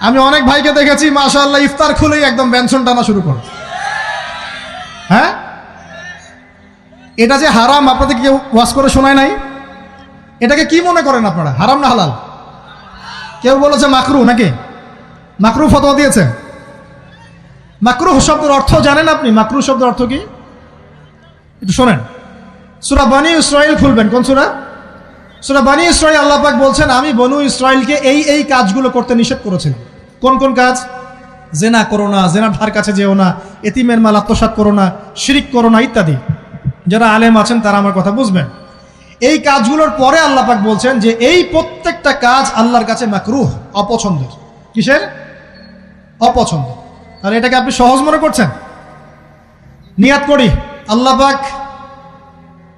আমি অনেক ভাইকে দেখেছি, মাশাআল্লাহ, ইফতার খুলেই একদম ব্যঞ্জন টানা শুরু করে। হ্যাঁ? এটা যে হারাম আপনাদের কেউ ওয়াশ করে শোনায় নাই? এটাকে কি মনে করেন আপনারা? হারাম না হালাল? কেউ বলেছে মাকরু নাকি? মাকরু ফতোয়া দিয়েছে। মাকরু শব্দের অর্থ জানেন আপনি? মাকরু শব্দের অর্থ কি? একটু শোনেন। সুরা বানি ইসরায়েল খুলবেন, কোন সুরা? সুরা বানি ইসরায়েল আল্লাহ পাক বলছেন, আমি বনু ইসরায়েলকে এই এই কাজগুলো করতে নিষেধ করেছিলাম। কোন কোন কাজ? জেনা করো না, জেনার ধার কাছে যেও না, এতিমের মাল আত্মসাত করো না, শিরিক করো না, ইত্যাদি। যারা আলেম আছেন, তারা আমার কথা বুঝবেন। এই কাজগুলোর পরে আল্লাহ পাক বলছেন যে, এই প্রত্যেকটা কাজ আল্লাহর কাছে মাকরুহ, অপছন্দের। কিসের? অপছন্দ তাহলে এটাকে আপনি সহজ মনে করছেন? নিয়াত করি। আল্লাহ পাক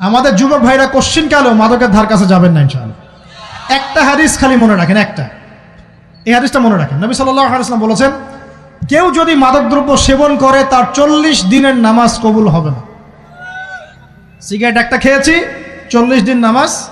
আমাদের যুবক ভাইরা কোশ্চিন কালেও মাদকের ধার কাছে যাবেন না ইনশাআল্লাহ? একটা হাদিস খালি মনে রাখেন, একটা। এই হাদিসটা মনে রাখেন। নবী সাল্লাম বলেছেন, কেউ যদি মাদকদ্রব্য সেবন করে, তার চল্লিশ দিনের নামাজ কবুল হবে না। সিগারেট একটা খেয়েছি, চল্লিশ দিন নামাজ